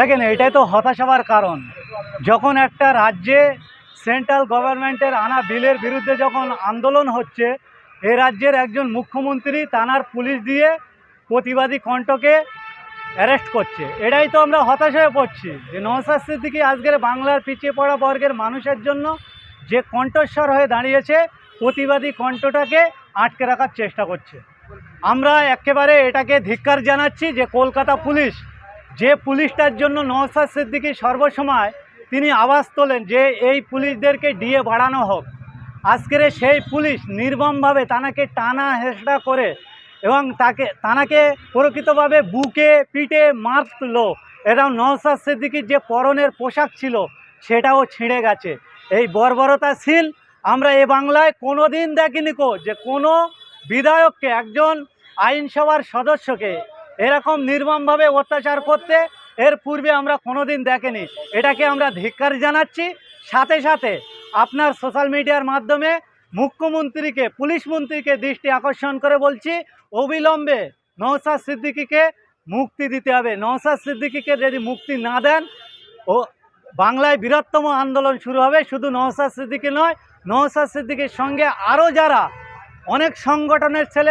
দেখেন, এটাই তো হতাশ হওয়ার কারণ। যখন একটা রাজ্যে সেন্ট্রাল গভর্নমেন্টের আনা বিলের বিরুদ্ধে যখন আন্দোলন হচ্ছে, এ রাজ্যের একজন মুখ্যমন্ত্রী তানার পুলিশ দিয়ে প্রতিবাদী কণ্ঠকে অ্যারেস্ট করছে। এটাই তো আমরা হতাশ হয়ে পড়ছি যে নওসাদ সিদ্দিকি আজকের বাংলার পিছিয়ে পড়া বর্গের মানুষের জন্য যে কণ্ঠস্বর হয়ে দাঁড়িয়েছে, প্রতিবাদী কণ্ঠটাকে আটকে রাখার চেষ্টা করছে। আমরা একেবারে এটাকে ধিক্কার জানাচ্ছি যে কলকাতা পুলিশ যে পুলিশটার জন্য নওসাদ সিদ্দিকী সর্বসময় তিনি আওয়াজ তোলেন যে এই পুলিশদেরকে ডিএ বাড়ানো হোক। আজকের সেই পুলিশ নির্মমভাবে তানাকে টানা হেসড়া করে এবং তাকে, তানাকে প্রকৃতভাবে বুকে পিঠে মারলো। এরকম নওসাদ সিদ্দিকির যে পরনের পোশাক ছিল, সেটাও ছিঁড়ে গেছে। এই বর্বরতাশীল আমরা এ বাংলায় কোনো দিন দেখিনি কো যে কোনো বিধায়ককে, একজন আইনসভার সদস্যকে এরকম নির্মমভাবে অত্যাচার করতে এর পূর্বে আমরা কোনো দিন দেখেনি। এটাকে আমরা ধিক্কার জানাচ্ছি। সাথে সাথে আপনার সোশ্যাল মিডিয়ার মাধ্যমে মুখ্যমন্ত্রীকে, পুলিশ মন্ত্রীকে দৃষ্টি আকর্ষণ করে বলছি, অবিলম্বে নওসাদ সিদ্দিকিকে মুক্তি দিতে হবে। নওসাদ সিদ্দিকিকে যদি মুক্তি না দেন, ও বাংলায় বৃহত্তম আন্দোলন শুরু হবে। শুধু নওসাদ সিদ্দিকি নয় নওসাদ সিদ্দিকির সঙ্গে আরও যারা অনেক সংগঠনের ছেলে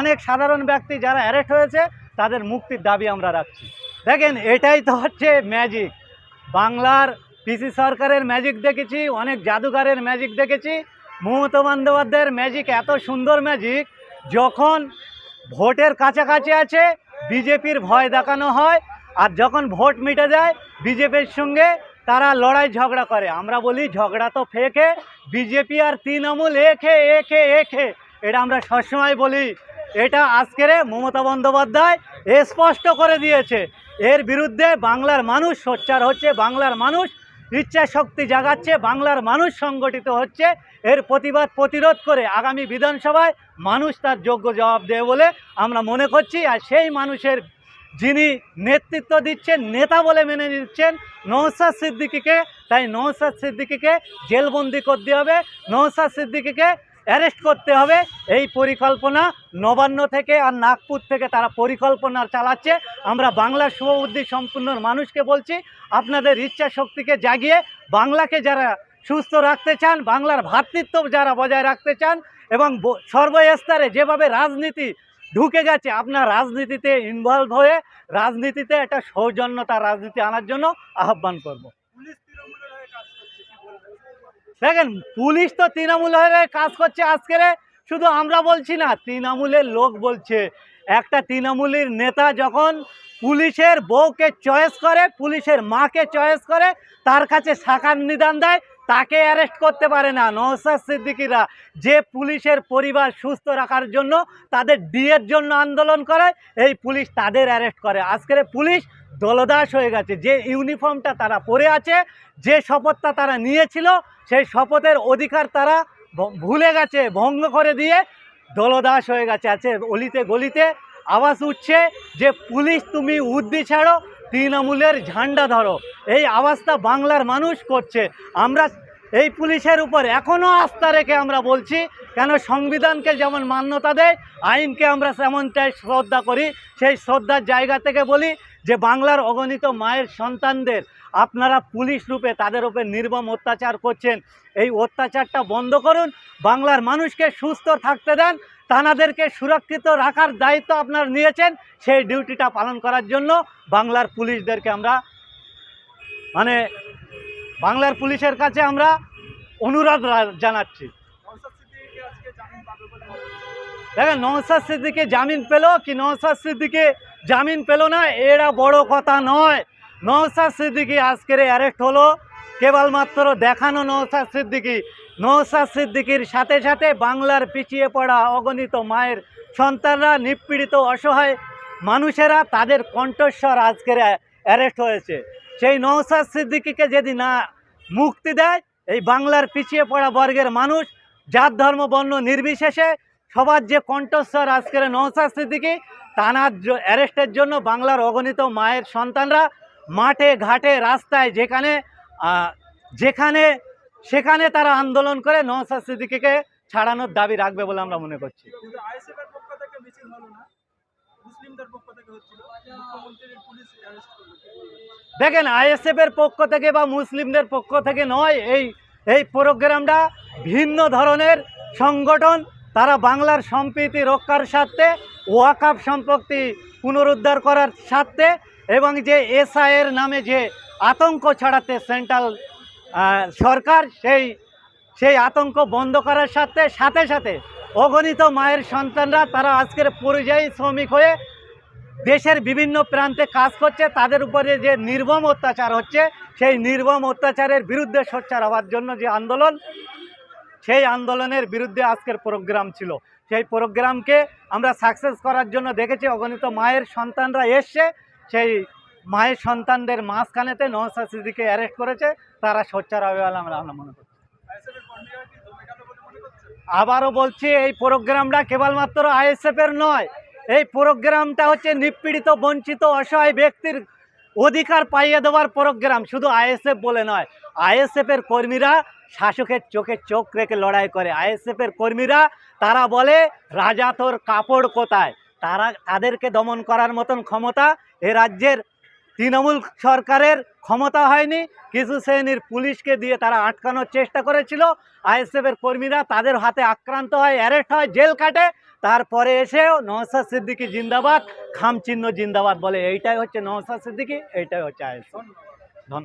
অনেক সাধারণ ব্যক্তি যারা অ্যারেস্ট হয়েছে তাদের মুক্তির দাবি আমরা রাখছি। দেখেন, এটাই তো হচ্ছে ম্যাজিক বাংলার পিসি সরকারের ম্যাজিক দেখেছি, অনেক জাদুঘরের ম্যাজিক দেখেছি। মমতা বন্দ্যোপাধ্যায়ের ম্যাজিক এত সুন্দর ম্যাজিক যখন ভোটের কাছাকাছি আছে, বিজেপির ভয় দেখানো হয়, আর যখন ভোট মিটে যায়, বিজেপির সঙ্গে তারা লড়াই ঝগড়া করে। আমরা বলি, ঝগড়া তো ফেকে, বিজেপি আর তৃণমূল এখে এখে এখে এটা আমরা সবসময় বলি। এটা আজকের মমতা বন্দ্যোপাধ্যায় স্পষ্ট করে দিয়েছে। এর বিরুদ্ধে বাংলার মানুষ সোচ্চার হচ্ছে, বাংলার মানুষ ইচ্ছা শক্তি জাগাচ্ছে, বাংলার মানুষ সংগঠিত হচ্ছে। এর প্রতিবাদ, প্রতিরোধ করে আগামী বিধানসভায় মানুষ তার যোগ্য জবাব দেবে বলে আমরা মনে করছি। আর সেই মানুষের যিনি নেতৃত্ব দিচ্ছেন, নেতা বলে মেনে নিচ্ছেন নৌসাদ সিদ্দিকিকে। তাই নৌসাদ সিদ্দিকিকে জেলবন্দি করতে হবে। নৌসাদ সিদ্দিকিকে অ্যারেস্ট করতে হবে। এই পরিকল্পনা নবান্ন থেকে আর নাগপুর থেকে তারা পরিকল্পনা চালাচ্ছে। আমরা বাংলার শুভ বুদ্ধি সম্পূর্ণ মানুষকে বলছি, আপনাদের ইচ্ছা শক্তিকে জাগিয়ে বাংলাকে যারা সুস্থ রাখতে চান, বাংলার ভ্রাতৃত্ব যারা বজায় রাখতে চান এবং সর্বস্তরে যেভাবে রাজনীতি ঢুকে গেছে, আপনার রাজনীতিতে ইনভলভ হয়ে রাজনীতিতে একটা সৌজন্যতা রাজনীতি আনার জন্য আহ্বান করব। দেখেন, পুলিশ তো তৃণমূল হয়ে কাজ করছে আজকের শুধু আমরা বলছি না, তৃণমূলের লোক বলছে। একটা তৃণমূলের নেতা যখন পুলিশের বউকে চয়েস করে, পুলিশের মাকে চয়েস করে, তার কাছে শাখার নিদান দেয়, তাকে অ্যারেস্ট করতে পারে না। নওসাদ সিদ্দিকিরা যে পুলিশের পরিবার সুস্থ রাখার জন্য, তাদের ডিএর জন্য আন্দোলন করে, এই পুলিশ তাদের অ্যারেস্ট করে। আজকের পুলিশ দলদাস হয়ে গেছে। যে ইউনিফর্মটা তারা পরে আছে, যে শপথটা তারা নিয়েছিল, সেই শপথের অধিকার তারা ভুলে গেছে, ভঙ্গ করে দিয়ে দলদাস হয়ে গেছে। আছে অলিতে গলিতে আওয়াজ উঠছে যে, পুলিশ তুমি উদ্দি ছাড়ো, তৃণমূলের ঝান্ডা ধরো। এই আওয়াজটা বাংলার মানুষ করছে। আমরা এই পুলিশের উপর এখনও আস্থা রেখে আমরা বলছি, কেন সংবিধানকে যেমন মান্যতা দেয়, আইনকে আমরা তেমনটাই শ্রদ্ধা করি। সেই শ্রদ্ধার জায়গা থেকে বলি যে বাংলার অগণিত মায়ের সন্তানদের আপনারা পুলিশ রূপে তাদের উপর নির্মম অত্যাচার করছেন, এই অত্যাচারটা বন্ধ করুন, বাংলার মানুষকে সুস্থ থাকতে দেন তানাদেরকে সুরক্ষিত রাখার দায়িত্ব আপনারা নিয়েছেন, সেই ডিউটিটা পালন করার জন্য বাংলার পুলিশদেরকে আমরা মানে বাংলার পুলিশের কাছে আমরা অনুরোধ জানাচ্ছি। দেখেন নওসাদ সিদ্দিকে জামিন পেল কি নওসাদ সিদ্দিকে জামিন পেল না, এরা বড় কথা নয়। নওসাদ সিদ্দিকি আজকের অ্যারেস্ট হলো। কেবলমাত্র দেখানো নওসাদ সিদ্দিকি। নওসাদ সিদ্দিকির সাথে সাথে বাংলার পিছিয়ে পড়া অগণিত মায়ের সন্তানরা নিপীড়িত, অসহায় মানুষেরা তাদের কণ্ঠস্বর আজকের অ্যারেস্ট হয়েছে। সেই নওসাদ সিদ্দিকিকে যদি না মুক্তি দেয়, এই বাংলার পিছিয়ে পড়া বর্গের মানুষ, জাত, ধর্ম, বর্ণ নির্বিশেষে সবার যে কণ্ঠস্বর আজকের নৌসাদ সিদ্দিকি তানার অ্যারেস্টের জন্য বাংলার অগণিত মায়ের সন্তানরা মাঠে ঘাটে রাস্তায় যেখানে যেখানে সেখানে তারা আন্দোলন করে নৌসাদ সিদ্দিকিকে ছাড়ানোর দাবি রাখবে বলে আমরা মনে করছি? দেখেন আইএসএফ এর পক্ষ থেকে বা মুসলিমদের পক্ষ থেকে নয় এই এই প্রোগ্রামটা ভিন্ন ধরনের সংগঠন তারা বাংলার সম্প্রীতি রক্ষার স্বার্থে ওয়াকাপ সম্পত্তি পুনরুদ্ধার করার স্বার্থে এবং যে এসআইয়ের নামে যে আতঙ্ক ছড়াতে সেন্ট্রাল সরকার সেই সেই আতঙ্ক বন্ধ করার সাথে সাথে সাথে অগণিত মায়ের সন্তানরা তারা আজকের পরিযায়ী শ্রমিক হয়ে দেশের বিভিন্ন প্রান্তে কাজ করছে। তাদের উপরে যে নির্মম অত্যাচার হচ্ছে, সেই নির্মম অত্যাচারের বিরুদ্ধে সোচ্চার হওয়ার জন্য যে আন্দোলন সেই আন্দোলনের বিরুদ্ধে আজকের প্রোগ্রাম ছিল। সেই প্রোগ্রামকে আমরা সাকসেস করার জন্য দেখেছি, অগণিত মায়ের সন্তানরা এসছে। সেই মায়ের সন্তানদের মাঝখানেতে নওসা সিদ্দিকে অ্যারেস্ট করেছে, তারা সোচ্চার হবে বলে আমরা আমরা মনে করছি। আবারও বলছি, এই প্রোগ্রামটা কেবলমাত্র আইএসএফের নয়, এই প্রোগ্রামটা হচ্ছে নিপীড়িত, বঞ্চিত, অসহায় ব্যক্তির অধিকার পাইয়ে দেওয়ার প্রোগ্রাম। শুধু আইএসএফ বলে নয় আইএসএফের কর্মীরা শাসকের চোখে চোখ রেখে লড়াই করে। আইএসএফের কর্মীরা, তারা বলে, রাজা তোর কাপড় কোথায়? তারা তাদেরকে দমন করার মতন ক্ষমতা এ রাজ্যের তৃণমূল সরকারের ক্ষমতা হয়নি। কিছু শ্রেণির পুলিশকে দিয়ে তারা আটকানোর চেষ্টা করেছিল। আইএসএফের কর্মীরা তাদের হাতে আক্রান্ত হয়, অ্যারেস্ট হয়, জেল কাটে। তারপরে এসেও নওসাদ সিদ্দিকি জিন্দাবাদ, খামচিহ্ন জিন্দাবাদ বলে। এইটাই হচ্ছে নওসাদ সিদ্দিকি, এইটাই হচ্ছে আইএসএফ।